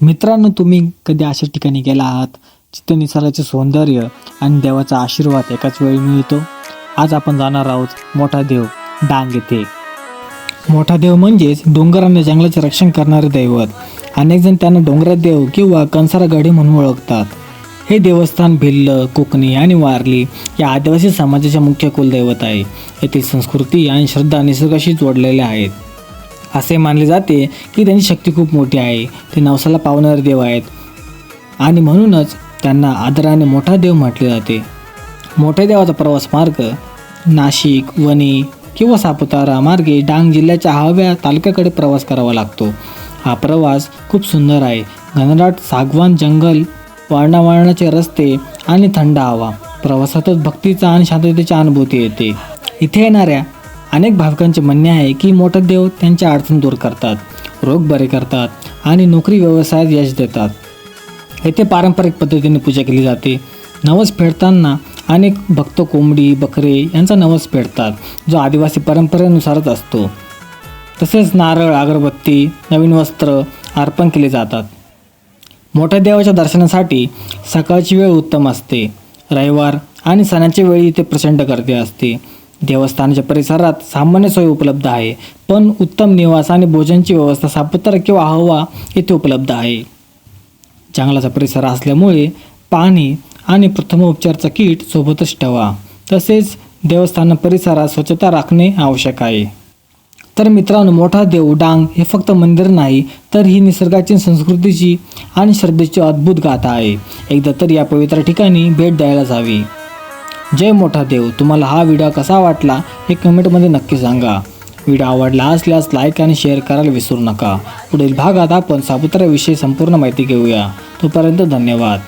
मित्रांनो तुम्ही कधी अशा ठिकाणी गेला आहात जिथे निसर्गाचे सौंदर्य आणि देवाचा आशीर्वाद एकाच वेळी मिळतो? आज आपण जाणार आहोत मोठा देव डांग येथे. मोठा देव म्हणजेच डोंगर आणि जंगलाचे रक्षण करणारे दैवत. अनेक जण त्यांना डोंगरात देव किंवा कंसारागडी म्हणून ओळखतात. हे देवस्थान भिल्ल कोकणी आणि वारली या आदिवासी समाजाचे मुख्य कुलदैवत आहे. येथील संस्कृती आणि श्रद्धा निसर्गाशी जोडलेल्या आहेत. असे मानले जाते की त्यांची शक्ती खूप मोठी आहे. ते नवसाला पावणारे देव आहेत. आणि म्हणूनच त्यांना आदराने मोठा देव म्हटले जाते. मोठ्या देवाचा प्रवास मार्ग नाशिक वणी किंवा सापुतारा मार्गे डांग जिल्ह्याच्या हव्या तालुक्याकडे प्रवास करावा लागतो. हा प्रवास खूप सुंदर आहे. घनदाट सागवान जंगल वळणावळणाचे रस्ते आणि थंड हवा. प्रवासातच भक्तीचा आणि शांततेची अनुभूती येते. इथे येणाऱ्या अनेक भाविकांचे म्हणणे आहे की मोठं देव त्यांच्या अडचण दूर करतात रोग बरे करतात आणि नोकरी व्यवसायात यश देतात. येथे पारंपरिक पद्धतीने पूजा केली जाते. नवस फेडताना अनेक भक्त कोंबडी बकरे यांचा नवस फेडतात जो आदिवासी परंपरेनुसारच असतो. तसेच नारळ अगरबत्ती नवीन वस्त्र अर्पण केले जातात. मोठ्या देवाच्या दर्शनासाठी सकाळची वेळ उत्तम असते. रविवार आणि सणाच्या वेळी इथे प्रचंड गर्दी असते. देवस्थानाच्या परिसरात सामान्य सोय उपलब्ध आहे पण उत्तम निवास आणि भोजनची व्यवस्था सापुतारा किंवा हवा येथे उपलब्ध आहे. जंगलाचा परिसर असल्यामुळे पाणी आणि प्रथमोपचारचा किट सोबतच ठेवा. तसेच देवस्थान परिसरात स्वच्छता राखणे आवश्यक आहे. तर मित्रांनो मोठा देव डांग हे फक्त मंदिर नाही तर ही निसर्गाची संस्कृतीची आणि श्रद्धेची अद्भुत गाथा आहे. एकदा तर या पवित्र ठिकाणी भेट द्यायला जावी. जय मोठा देव तुम्हाला हा व्हिडिओ कसा वाटला हे कमेंटमध्ये नक्की सांगा. व्हिडिओ आवडला असल्यास लाईक आणि शेअर करायला विसरू नका. पुढील भागात आपण सापुत्राविषयी संपूर्ण माहिती घेऊया. तोपर्यंत धन्यवाद.